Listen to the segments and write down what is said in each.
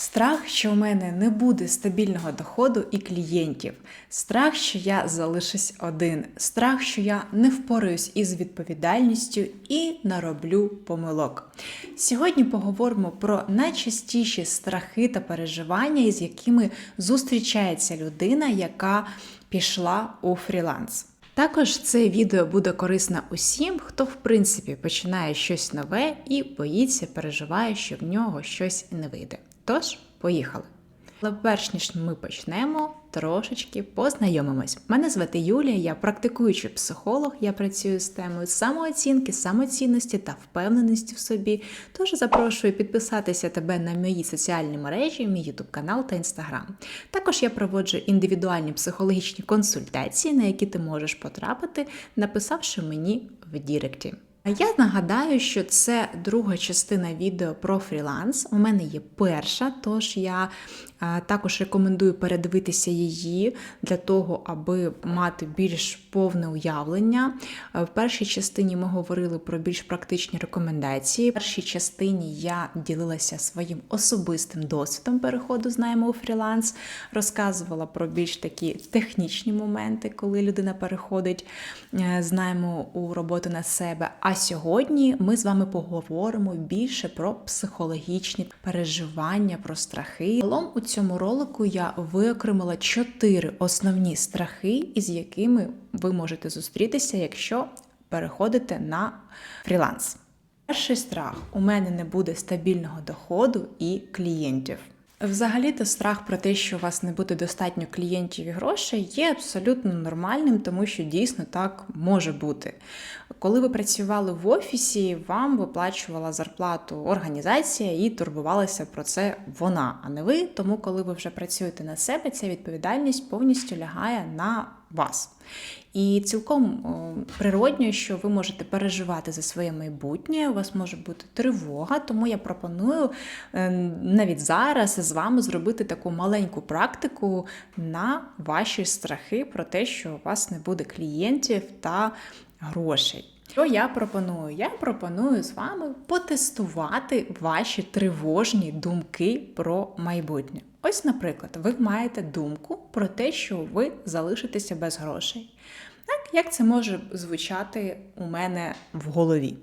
Страх, що в мене не буде стабільного доходу і клієнтів, страх, що я залишусь один, страх, що я не впораюсь із відповідальністю і нароблю помилок. Сьогодні поговоримо про найчастіші страхи та переживання, із якими зустрічається людина, яка пішла у фріланс. Також це відео буде корисно усім, хто в принципі починає щось нове і боїться, переживає, що в нього щось не вийде. Тож, поїхали! Але перш ніж ми почнемо, трошечки познайомимось. Мене звати Юлія, я практикуючий психолог, я працюю з темою самооцінки, самоцінності та впевненості в собі. Тож запрошую підписатися тебе на мої соціальні мережі, мій YouTube канал та Instagram. Також я проводжу індивідуальні психологічні консультації, на які ти можеш потрапити, написавши мені в Діректі. Я нагадаю, що це друга частина відео про фріланс. У мене є перша, тож я також рекомендую передивитися її для того, аби мати більш повне уявлення. В першій частині ми говорили про більш практичні рекомендації. В першій частині я ділилася своїм особистим досвідом переходу з найму у фріланс, розказувала про більш такі технічні моменти, коли людина переходить е, з найму у роботу на себе. А сьогодні ми з вами поговоримо більше про психологічні переживання, про страхи. Цьому ролику я виокремила чотири основні страхи, із якими ви можете зустрітися, якщо переходите на фріланс. Перший страх: у мене не буде стабільного доходу і клієнтів. Взагалі-то страх про те, що у вас не буде достатньо клієнтів і грошей, є абсолютно нормальним, тому що дійсно так може бути. Коли ви працювали в офісі, вам виплачувала зарплату організація і турбувалася про це вона, а не ви. Тому, коли ви вже працюєте на себе, ця відповідальність повністю лягає на вас. І цілком природньо, що ви можете переживати за своє майбутнє, у вас може бути тривога, тому я пропоную е, навіть зараз з вами зробити таку маленьку практику на ваші страхи про те, що у вас не буде клієнтів та грошей. Що я пропоную? Я пропоную з вами потестувати ваші тривожні думки про майбутнє. Ось, наприклад, ви маєте думку про те, що ви залишитеся без грошей. Так, як це може звучати у мене в голові?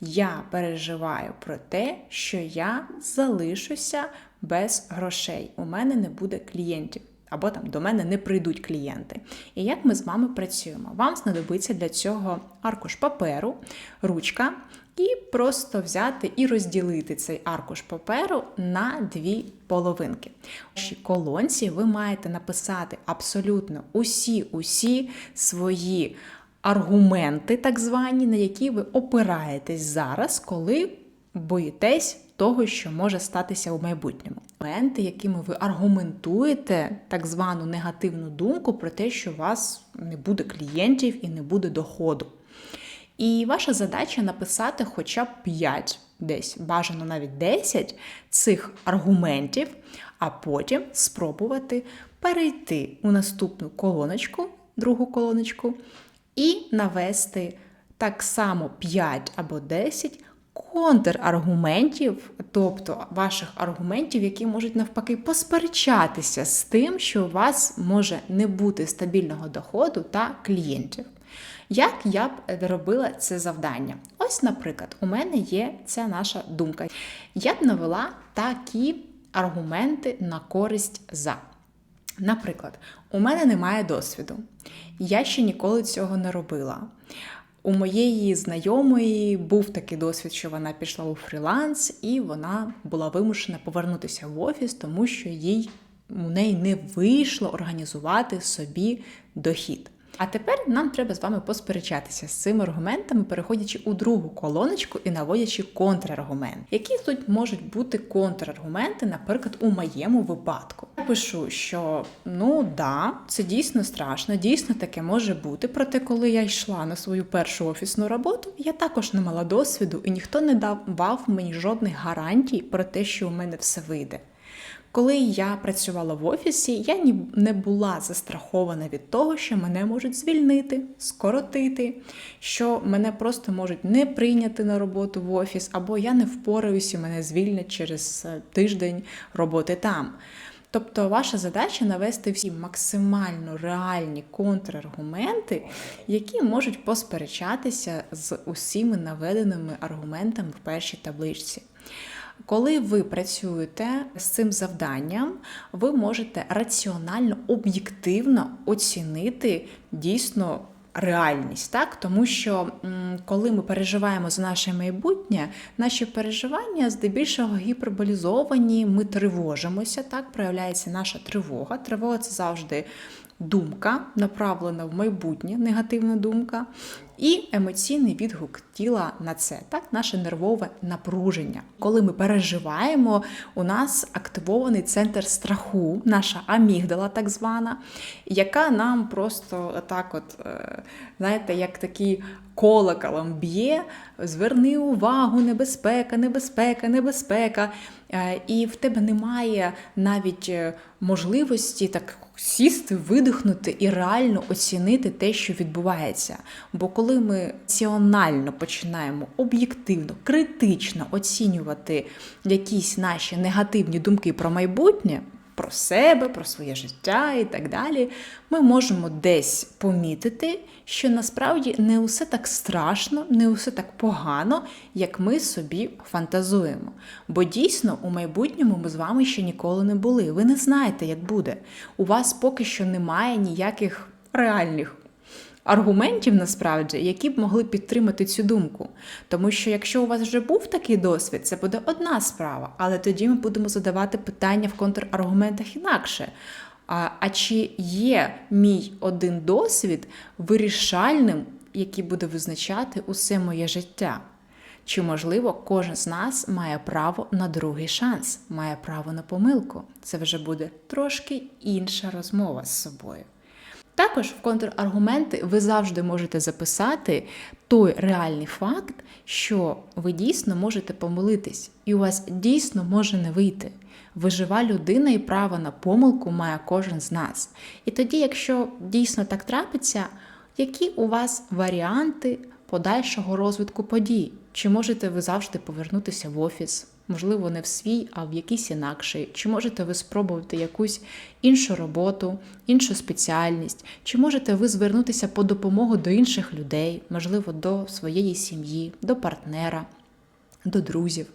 Я переживаю про те, що я залишуся без грошей. У мене не буде клієнтів. Або там до мене не прийдуть клієнти. І як ми з вами працюємо? Вам знадобиться для цього аркуш паперу, ручка, і просто взяти і розділити цей аркуш паперу на дві половинки. В вашій колонці ви маєте написати абсолютно усі-усі свої аргументи, так звані, на які ви опираєтесь зараз, коли боїтесь того, що може статися у майбутньому. Моменти, якими ви аргументуєте так звану негативну думку про те, що у вас не буде клієнтів і не буде доходу. І ваша задача написати хоча б 5, десь бажано навіть 10 цих аргументів, а потім спробувати перейти у наступну колоночку, другу колоночку, і навести так само 5 або 10 контраргументів, тобто ваших аргументів, які можуть навпаки посперечатися з тим, що у вас може не бути стабільного доходу та клієнтів. Як я б робила це завдання? Ось, наприклад, у мене є ця наша думка. Я б навела такі аргументи на користь за. Наприклад, у мене немає досвіду, я ще ніколи цього не робила. У моєї знайомої був такий досвід, що вона пішла у фріланс, і вона була вимушена повернутися в офіс, тому що їй у неї не вийшло організувати собі дохід. А тепер нам треба з вами посперечатися з цими аргументами, переходячи у другу колоночку і наводячи контраргумент. Які тут можуть бути контраргументи, наприклад, у моєму випадку? Я Пишу, що ну да, це дійсно страшно, дійсно таке може бути. Проте, коли я йшла на свою першу офісну роботу, я також не мала досвіду, і ніхто не давав мені жодних гарантій про те, що у мене все вийде. Коли я працювала в офісі, я ні- не була застрахована від того, що мене можуть звільнити, скоротити, що мене просто можуть не прийняти на роботу в офіс, або я не впораюся, мене звільнять через е, тиждень роботи там. Тобто ваша задача навести всі максимально реальні контраргументи, які можуть посперечатися з усіма наведеними аргументами в першій табличці. Коли ви працюєте з цим завданням, ви можете раціонально, об'єктивно оцінити дійсно реальність, так? Тому що коли ми переживаємо за наше майбутнє, наші переживання здебільшого гіперболізовані, ми тривожимося, так? Проявляється наша тривога. Тривога це завжди думка, направлена в майбутнє, негативна думка, і емоційний відгук тіла на це, так, наше нервове напруження. Коли ми переживаємо, у нас активований центр страху, наша амігдала, так звана, яка нам просто так, от, е, знаєте, як такий колоколом б'є, зверни увагу, небезпека, небезпека, небезпека. Е, І в тебе немає навіть е, можливості так сісти, видихнути і реально оцінити те, що відбувається. Бо коли ми раціонально починаємо об'єктивно, критично оцінювати якісь наші негативні думки про майбутнє. Про себе, про своє життя і так далі, ми можемо десь помітити, що насправді не усе так страшно, не усе так погано, як ми собі фантазуємо. Бо дійсно у майбутньому ми з вами ще ніколи не були. Ви не знаєте, як буде. У вас поки що немає ніяких реальних аргументів насправді, які б могли підтримати цю думку. Тому що якщо у вас вже був такий досвід, це буде одна справа, але тоді ми будемо задавати питання в контраргументах інакше. А, а чи є мій один досвід вирішальним, який буде визначати усе моє життя? Чи, можливо, кожен з нас має право на другий шанс, має право на помилку? Це вже буде трошки інша розмова з собою. Також в контраргументи ви завжди можете записати той реальний факт, що ви дійсно можете помилитись, і у вас дійсно може не вийти. Вижива людина і право на помилку має кожен з нас. І тоді, якщо дійсно так трапиться, які у вас варіанти подальшого розвитку подій? Чи можете ви завжди повернутися в офіс? Можливо, не в свій, а в якийсь інакший. Чи можете ви спробувати якусь іншу роботу, іншу спеціальність? Чи можете ви звернутися по допомогу до інших людей, можливо, до своєї сім'ї, до партнера, до друзів?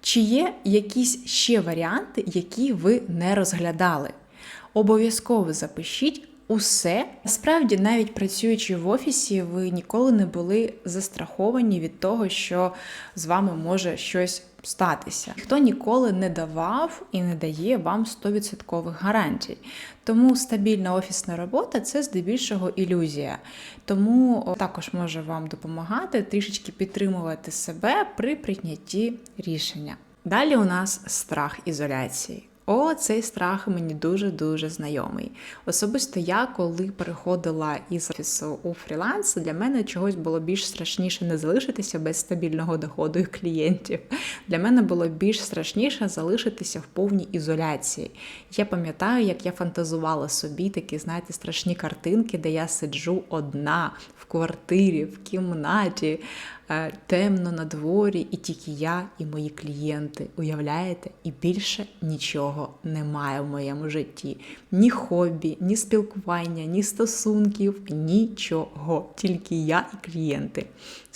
Чи є якісь ще варіанти, які ви не розглядали? Обов'язково запишіть усе. Насправді, навіть працюючи в офісі, ви ніколи не були застраховані від того, що з вами може щось статися. Ніхто ніколи не давав і не дає вам 100% гарантій. Тому стабільна офісна робота це здебільшого ілюзія. Тому також може вам допомагати трішечки підтримувати себе при прийнятті рішення. Далі у нас страх ізоляції. О, цей страх мені дуже-дуже знайомий. Особисто я, коли переходила із офісу у фріланс, для мене чогось було більш страшніше не залишитися без стабільного доходу і клієнтів. Для мене було більш страшніше залишитися в повній ізоляції. Я пам'ятаю, як я фантазувала собі такі, знаєте, страшні картинки, де я сиджу одна в квартирі, в кімнаті. Е, Темно на дворі, і тільки я і мої клієнти. Уявляєте? І більше нічого немає в моєму житті. Ні хобі, ні спілкування, ні стосунків, нічого. Тільки я і клієнти.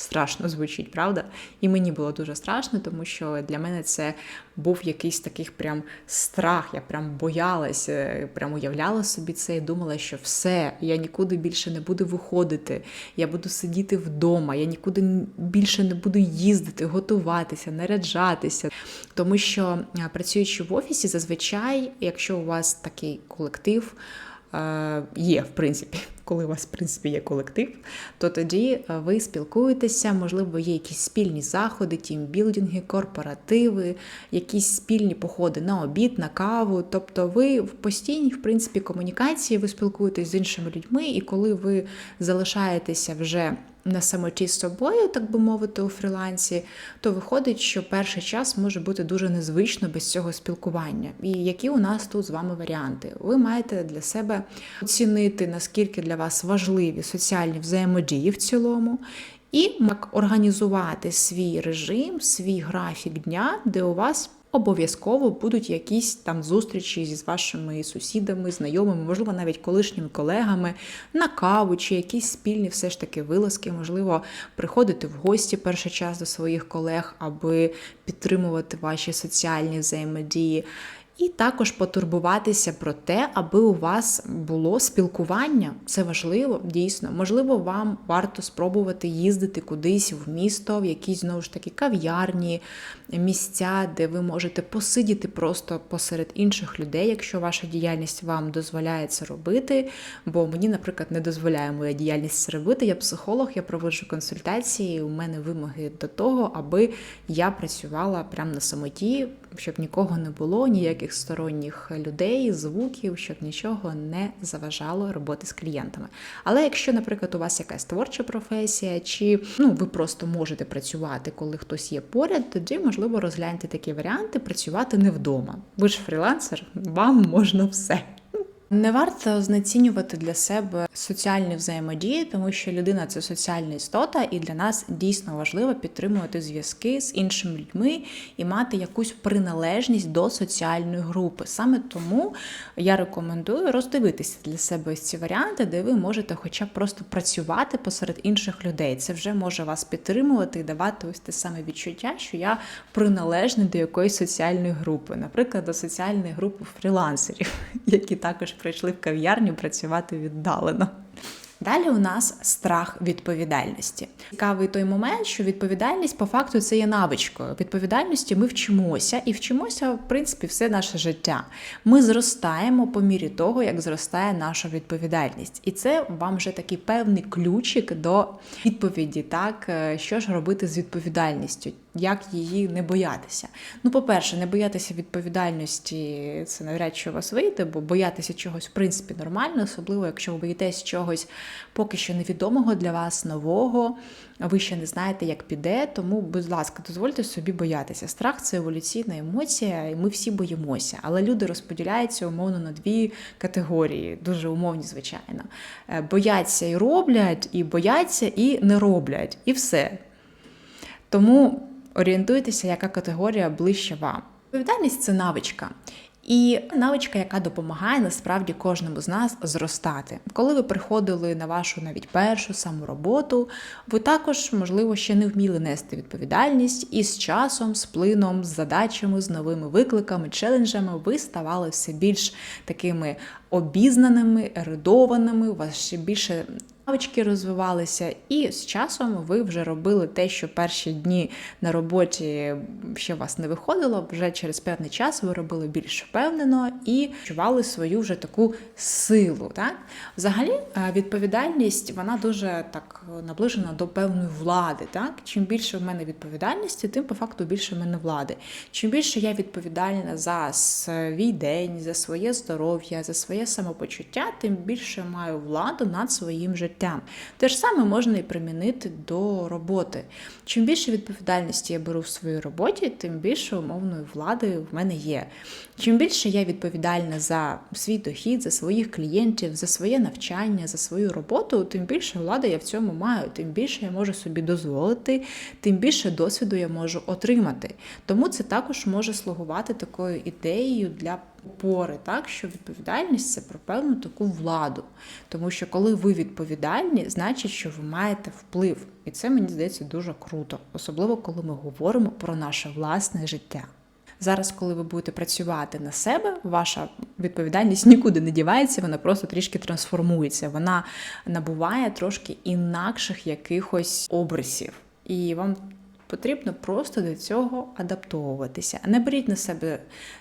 Страшно звучить, правда? І мені було дуже страшно, тому що для мене це був якийсь такий прям страх. Я прям боялася, прям уявляла собі це і думала, що все, я нікуди більше не буду виходити. Я буду сидіти вдома, я нікуди більше не буду їздити, готуватися, наряджатися. Тому що працюючи в офісі, зазвичай, якщо у вас такий колектив. е, Є, в принципі, коли у вас, в принципі, є колектив, то тоді е, ви спілкуєтеся, можливо, є якісь спільні заходи, тімбілдинги, корпоративи, якісь спільні походи на обід, на каву. Тобто ви в постійній, в принципі, комунікації, ви спілкуєтесь з іншими людьми, і коли ви залишаєтеся вже на самоті з собою, так би мовити, у фрілансі, то виходить, що перший час може бути дуже незвично без цього спілкування. І які у нас тут з вами варіанти? Ви маєте для себе оцінити, наскільки для вас важливі соціальні взаємодії в цілому. І як організувати свій режим, свій графік дня, де у вас обов'язково будуть якісь там зустрічі зі вашими сусідами, знайомими, можливо, навіть колишніми колегами на каву чи якісь спільні все ж таки вилазки, можливо, приходити в гості перший час до своїх колег, аби підтримувати ваші соціальні взаємодії. І також потурбуватися про те, аби у вас було спілкування. Це важливо, дійсно. Можливо, вам варто спробувати їздити кудись в місто, в якісь знову ж таки кав'ярні, місця, де ви можете посидіти просто посеред інших людей, якщо ваша діяльність вам дозволяє це робити. Бо мені, наприклад, не дозволяє моя діяльність це робити. Я психолог, я проводжу консультації. У мене вимоги до того, аби я працювала прямо на самоті, щоб нікого не було, ніяких сторонніх людей, звуків, щоб нічого не заважало роботи з клієнтами. Але якщо, наприклад, у вас якась творча професія, чи ну ви просто можете працювати, коли хтось є поряд, тоді можливо розгляньте такі варіанти, працювати не вдома. Ви ж фрілансер, вам можна все. Не варто знецінювати для себе соціальні взаємодії, тому що людина це соціальна істота, і для нас дійсно важливо підтримувати зв'язки з іншими людьми і мати якусь приналежність до соціальної групи. Саме тому я рекомендую роздивитися для себе ось ці варіанти, де ви можете, хоча б просто працювати посеред інших людей. Це вже може вас підтримувати і давати ось те саме відчуття, що я приналежний до якоїсь соціальної групи, наприклад, до соціальної групи фрілансерів, які також прийшли в кав'ярню працювати віддалено. Далі у нас страх відповідальності. Цікавий той момент, що відповідальність по факту це є навичкою. Відповідальності ми вчимося і вчимося, в принципі, все наше життя. Ми зростаємо по мірі того, як зростає наша відповідальність. І це вам вже такий певний ключик до відповіді, так е, що ж робити з відповідальністю як її не боятися. Ну, по-перше, не боятися відповідальності це навряд чи у вас вийде, бо боятися чогось, в принципі, нормально, особливо, якщо ви боїтесь чогось поки що невідомого для вас, нового, ви ще не знаєте, як піде. Тому, будь ласка, дозвольте собі боятися. Страх це еволюційна емоція, і ми всі боїмося. Але люди розподіляються умовно на дві категорії, дуже умовні, звичайно. Е, бояться і роблять, і бояться і не роблять, і все. Тому орієнтуйтеся, яка категорія ближче вам. Відповідальність це навичка. І навичка, яка допомагає насправді кожному з нас зростати. Коли ви приходили на вашу навіть першу саму роботу, ви також, можливо, ще не вміли нести відповідальність, і з часом, з плином, з задачами, з новими викликами, челенджами ви ставали все більш такими обізнаними, ерудованими, у вас ще більше навички розвивалися, і з часом ви вже робили те, що перші дні на роботі ще вас не виходило. Вже через певний час ви робили більш впевнено і відчували свою вже таку силу. Так? Взагалі, е, відповідальність вона дуже так наближена до певної влади. Так? Чим більше в мене відповідальності, тим по факту більше в мене влади. Чим більше я відповідальна за свій день, за своє здоров'я, за своє самопочуття, тим більше маю владу над своїм життям життям. Те ж саме можна і примінити до роботи. Чим більше відповідальності я беру в своїй роботі, тим більше умовної влади в мене є. Чим більше я відповідальна за свій дохід, за своїх клієнтів, за своє навчання, за свою роботу, тим більше влади я в цьому маю, тим більше я можу собі дозволити, тим більше досвіду я можу отримати. Тому це також може слугувати такою ідеєю для опори, так що відповідальність це про певну таку владу. Тому що коли ви відповідальні, значить, що ви маєте вплив. І це мені здається дуже круто, особливо коли ми говоримо про наше власне життя. Зараз, коли ви будете працювати на себе, ваша відповідальність нікуди не дівається, вона просто трішки трансформується. Вона набуває трошки інакших якихось обрисів. І вам Потрібно просто до цього адаптовуватися. Не беріть на себе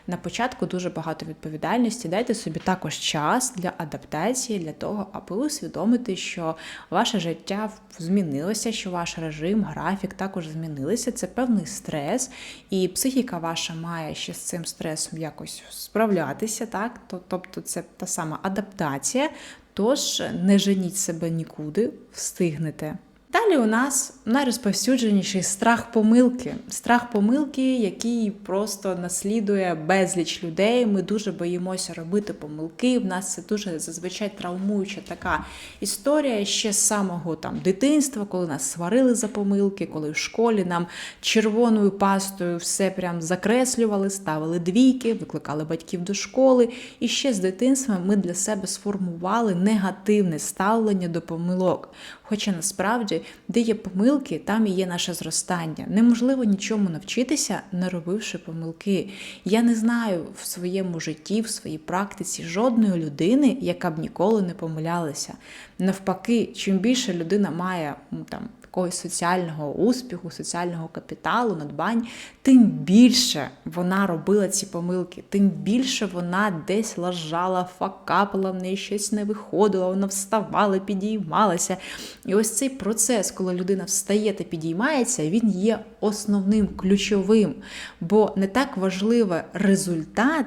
на початку дуже багато відповідальності. Дайте собі також час для адаптації, для того, аби усвідомити, що ваше життя змінилося, що ваш режим, графік також змінилися. Це певний стрес, і психіка ваша має ще з цим стресом якось справлятися. Так? Тобто, це та сама адаптація. Тож не женіть себе нікуди, встигнете. Далі у нас найрозповсюдженіший страх помилки. Страх помилки, який просто наслідує безліч людей. Ми дуже боїмося робити помилки. В нас це дуже зазвичай травмуюча така історія ще з самого там дитинства, коли нас сварили за помилки, коли в школі нам червоною пастою все прям закреслювали, ставили двійки, викликали батьків до школи. І ще з дитинства ми для себе сформували негативне ставлення до помилок. Хоча насправді, де є помилки, там і є наше зростання. Неможливо нічому навчитися, не робивши помилки. Я не знаю в своєму житті, в своїй практиці жодної людини, яка б ніколи не помилялася. Навпаки, чим більше людина має там якогось соціального успіху, соціального капіталу, надбань, тим більше вона робила ці помилки, тим більше вона десь лажала, факапила, в неї щось не виходило, вона вставала, підіймалася. І ось цей процес, коли людина встає та підіймається, він є основним, ключовим, бо не так важливий результат,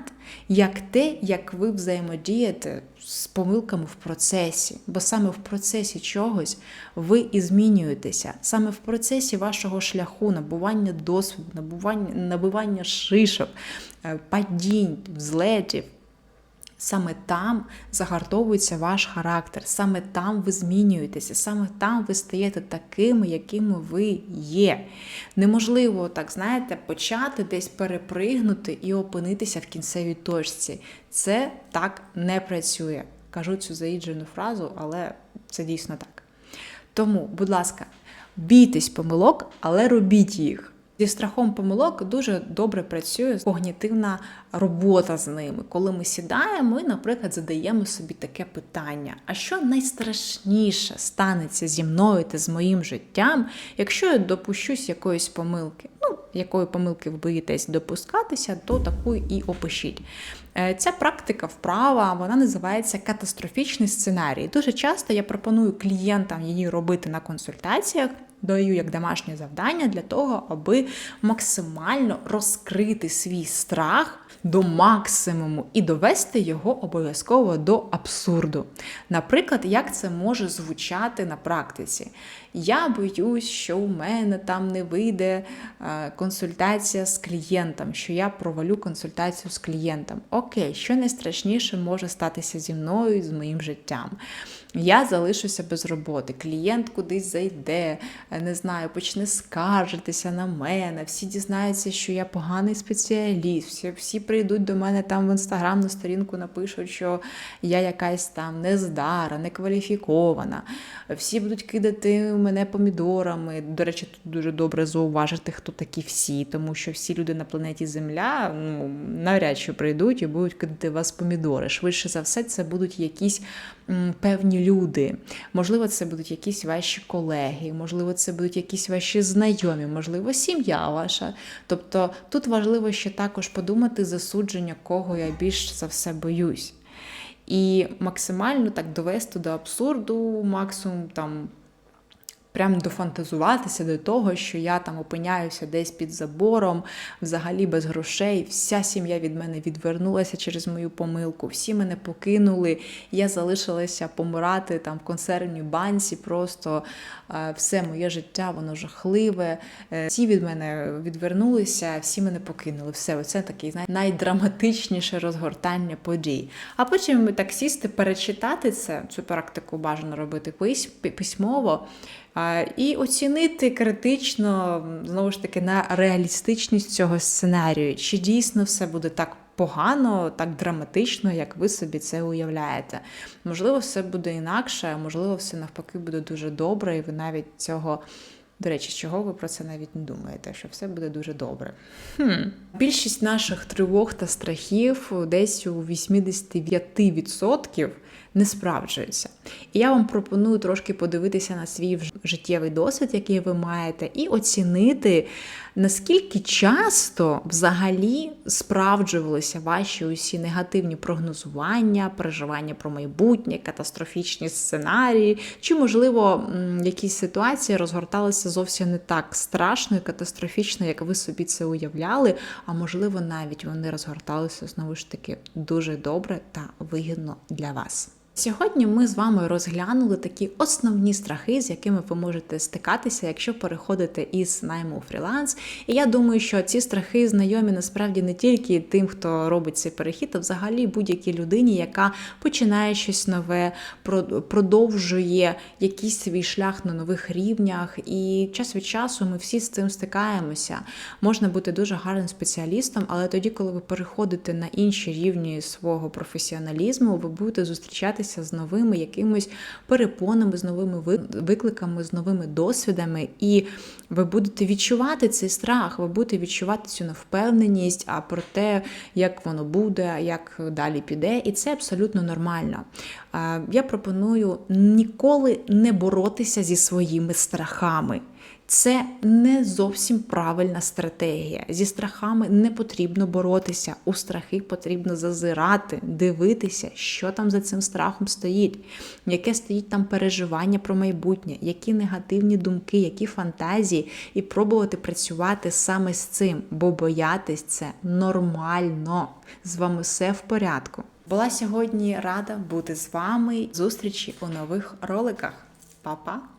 як те, як ви взаємодієте з помилками в процесі. Бо саме в процесі чогось ви і змінюєтеся. Саме в процесі вашого шляху, набування досвіду, набування, набивання шишок, е, падінь, взлетів. Саме там загартовується ваш характер, саме там ви змінюєтеся, саме там ви стаєте такими, якими ви є. Неможливо, так знаєте, почати десь перепригнути і опинитися в кінцевій точці. Це так не працює. Кажу цю заїджену фразу, але це дійсно так. Тому, будь ласка, бійтесь помилок, але робіть їх. Зі страхом помилок дуже добре працює когнітивна робота з ними. Коли ми сідаємо і, наприклад, задаємо собі таке питання: а що найстрашніше станеться зі мною та з моїм життям, якщо я допущусь якоїсь помилки? Ну, якої помилки ви боїтесь допускатися, то таку і опишіть. Е, ця практика вправа вона називається катастрофічний сценарій. Дуже часто я пропоную клієнтам її робити на консультаціях даю як домашнє завдання для того, аби максимально розкрити свій страх до максимуму і довести його обов'язково до абсурду. Наприклад, як це може звучати на практиці? Я боюсь, що у мене там не вийде е, консультація з клієнтом, що я провалю консультацію з клієнтом. Окей, що найстрашніше може статися зі мною з моїм життям? Я залишуся без роботи, клієнт кудись зайде, е, не знаю, почне скаржитися на мене, всі дізнаються, що я поганий спеціаліст, всі всі прийдуть до мене там в інстаграм на сторінку, напишуть, що я якась там нездара, некваліфікована. Всі будуть кидати мене помідорами. До речі, тут дуже добре зауважити, хто такі всі, тому що всі люди на планеті Земля ну, навряд чи прийдуть і будуть кидати вас помідори. Швидше за все, це будуть якісь певні люди. Можливо, це будуть якісь ваші колеги, можливо, це будуть якісь ваші знайомі, можливо, сім'я ваша. Тобто тут важливо ще також подумати засудження, кого я більш за все боюсь. І максимально так довести до абсурду, максимум там прям дофантазуватися до того, що я там опиняюся десь під забором, взагалі без грошей. Вся сім'я від мене відвернулася через мою помилку, всі мене покинули. Я залишилася помирати там в консервній банці. Просто е, все моє життя, воно жахливе. Е, всі від мене відвернулися, всі мене покинули. Все, оце такий найдраматичніше розгортання подій. А потім так сісти, перечитати це, цю практику бажано робити письмово. І оцінити критично, знову ж таки, на реалістичність цього сценарію, чи дійсно все буде так погано, так драматично, як ви собі це уявляєте. Можливо, все буде інакше, можливо, все навпаки буде дуже добре, і ви навіть цього. До речі, чого ви про це навіть не думаєте, що все буде дуже добре. Хм. Більшість наших тривог та страхів десь у 85% не справджуються. І я вам пропоную трошки подивитися на свій життєвий досвід, який ви маєте, і оцінити, наскільки часто взагалі справджувалися ваші усі негативні прогнозування, переживання про майбутнє, катастрофічні сценарії, чи, можливо, якісь ситуації розгорталися зовсім не так страшно і катастрофічно, як ви собі це уявляли, а можливо, навіть вони розгорталися знову ж таки дуже добре та вигідно для вас. Сьогодні ми з вами розглянули такі основні страхи, з якими ви можете стикатися, якщо переходите із найму у фріланс. І я думаю, що ці страхи знайомі насправді не тільки тим, хто робить цей перехід, а взагалі будь-якій людині, яка починає щось нове, продовжує якийсь свій шлях на нових рівнях. І час від часу ми всі з цим стикаємося. Можна бути дуже гарним спеціалістом, але тоді, коли ви переходите на інші рівні свого професіоналізму, ви будете зустрічатися з новими якимись перепонами, з новими ви- викликами, з новими досвідами, і ви будете відчувати цей страх, ви будете відчувати цю невпевненість, а про те, як воно буде, як далі піде, і це абсолютно нормально. Я пропоную ніколи не боротися зі своїми страхами. Це не зовсім правильна стратегія. Зі страхами не потрібно боротися. У страхи потрібно зазирати, дивитися, що там за цим страхом стоїть, яке стоїть там переживання про майбутнє, які негативні думки, які фантазії, і пробувати працювати саме з цим, бо боятись це нормально. З вами все в порядку. Була сьогодні рада бути з вами. Зустрічі у нових роликах. Па-па!